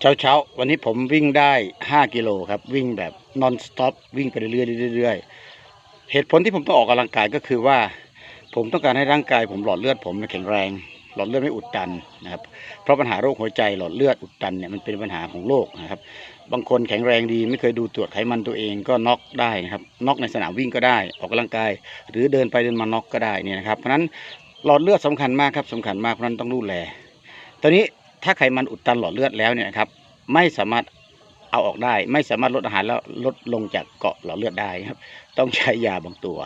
เช้าเช้าวันนี้ผมวิ่งได้ 5 กิโลครับ วิ่งแบบนอนสต็อปวิ่งไปเรื่อยๆเรื่อยๆเหตุผลที่ผมต้องออกกำลังกายก็คือว่า ผมต้องการให้ร่างกาย ผมหลอดเลือดผมแข็งแรง หลอดเลือดไม่อุดตันนะครับเพราะปัญหาโรคหัวใจหลอดเลือดอุดตันเนี่ยมันเป็นปัญหาของโลกนะครับ บางคนแข็งแรงดีไม่เคยดูตรวจไขมันตัวเองก็น็อกได้นะครับน็อกในสนามวิ่งก็ได้ ออกกำลังกาย หรือเดินไปเดินมาน็อกก็ได้เนี่ยนะครับเพราะฉะนั้นหลอดเลือดสำคัญมากครับสำคัญมากเพราะนั้นต้องดูแลตอนนี้ ถ้าไขมันอุดตันหลอดเลือดแล้วเนี่ยครับ ไม่สามารถเอาออกได้ ไม่สามารถลดอาหารแล้วลดลงจากเกาะหลอดเลือดได้ครับ ต้องใช้ยาบางตัว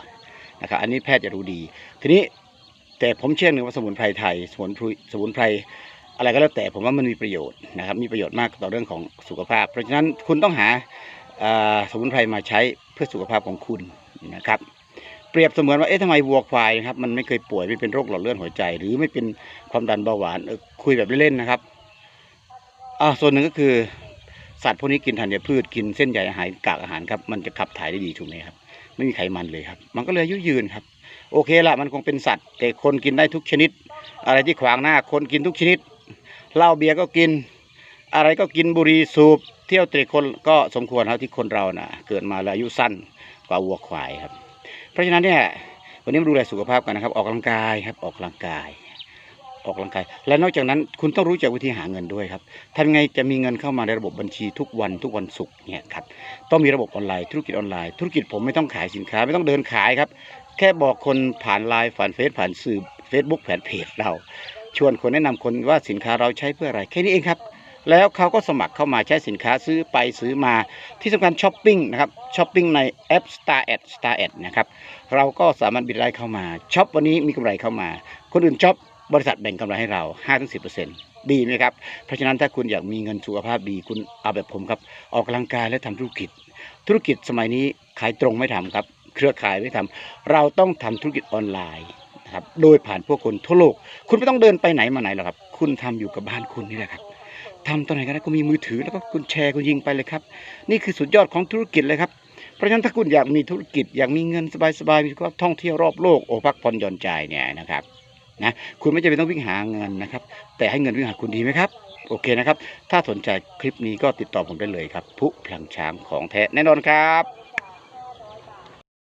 นะครับ อันนี้แพทย์จะรู้ดี ทีนี้แต่ผมเชื่อหนึ่งว่าสมุนไพรไทย สมุนไพรสมุนไพรอะไรก็แล้วแต่ผมว่ามันมีประโยชน์นะครับ มีประโยชน์มากต่อเรื่องของสุขภาพ เพราะฉะนั้นคุณต้องหาสมุนไพรมาใช้เพื่อสุขภาพของคุณนะครับ เปรียบเสมือนว่าเอ๊ะทำไมวัวควายนะครับมันไม่เคยป่วยไม่เป็นโรคหลอดเลือดหัวใจ หรือไม่เป็นความดันเบาหวานคุยแบบเล่นๆนะครับอ่าส่วนหนึ่งก็คือสัตว์พวกนี้กินธัญพืชกินเส้นใยอาหารกากอาหารครับมันจะขับถ่ายได้ดีถูกไหมครับ ไม่มีไขมันเลยครับ มันก็เลยอายุยืนครับ โอเคละมันคงเป็นสัตว์ แต่คนกินได้ทุกชนิด อะไรที่ขวางหน้าคนกินทุกชนิดเหล้าเบียร์ก็กิน อะไรก็กินบุหรี่สูบ เที่ยวเตะคนก็สมควรครับที่คนเราน่ะ เกิดมาแล้วอายุสั้นกว่าวัวควายครับ เพราะฉะนั้นเนี่ยวันนี้มาดูแลสุขภาพกันนะครับ ออกกำลังกายครับออกกำลังกาย ออกกำลังกาย และนอกจากนั้นคุณต้องรู้จักวิธีหาเงินด้วยครับทำไงจะมีเงินเข้ามาในระบบบัญชีทุกวันทุกวันศุกร์เนี่ยครับต้องมีระบบออนไลน์ธุรกิจออนไลน์ธุรกิจผมไม่ต้องขายสินค้าไม่ต้องเดินขายครับ แค่บอกคนผ่านไลน์ผ่านเฟซผ่านสื่อเฟซบุ๊กแผ่นเพจเรา ชวนคนแนะนำคนว่าสินค้าเราใช้เพื่ออะไรแค่นี้เองครับ แล้วเขาก็สมัครเข้ามาใช้สินค้าซื้อไปซื้อมาที่สำคัญช้อปปิ้งนะครับช้อปปิ้งในแอป Star Ad Star Ad นะครับเราก็สามารถบิดรายเข้ามาช็อปวันนี้มีกำไรเข้ามา คนอื่นช็อปบริษัทแบ่งกำไรให้เรา 5-10%ดีไหมครับ เพราะฉะนั้นถ้าคุณอยากมีเงินสุขภาพดีคุณเอาแบบผมครับ ออกกำลังกายและทำธุรกิจ ธุรกิจสมัยนี้ขายตรงไม่ทำครับ เครือข่ายไม่ทำเราต้องทำธุรกิจออนไลน์นะครับโดยผ่านพวกคนทั่วโลก คุณไม่ต้องเดินไปไหนมาไหนหรอกครับ คุณทำอยู่กับบ้านคุณนี่แหละครับ ทำตอนไหนก็ได้ก็มีมือถือแล้วก็คุณแชร์คุณยิงไปเลยครับ นี่คือสุดยอดของธุรกิจเลยครับ เพราะฉะนั้นถ้าคุณอยากมีธุรกิจ อยากมีเงินสบายๆมีความท่องเที่ยวรอบโลกโอพักผ่อนหย่อนใจเนี่ยนะครับนะคุณไม่จำเป็นต้องวิ่งหาเงินนะครับ แต่ให้เงินวิ่งหาคุณดีไหมครับ โอเคนะครับ ถ้าสนใจคลิปนี้ก็ติดต่อผมได้เลยครับผู้พลังช้างของแท้แน่นอนครับ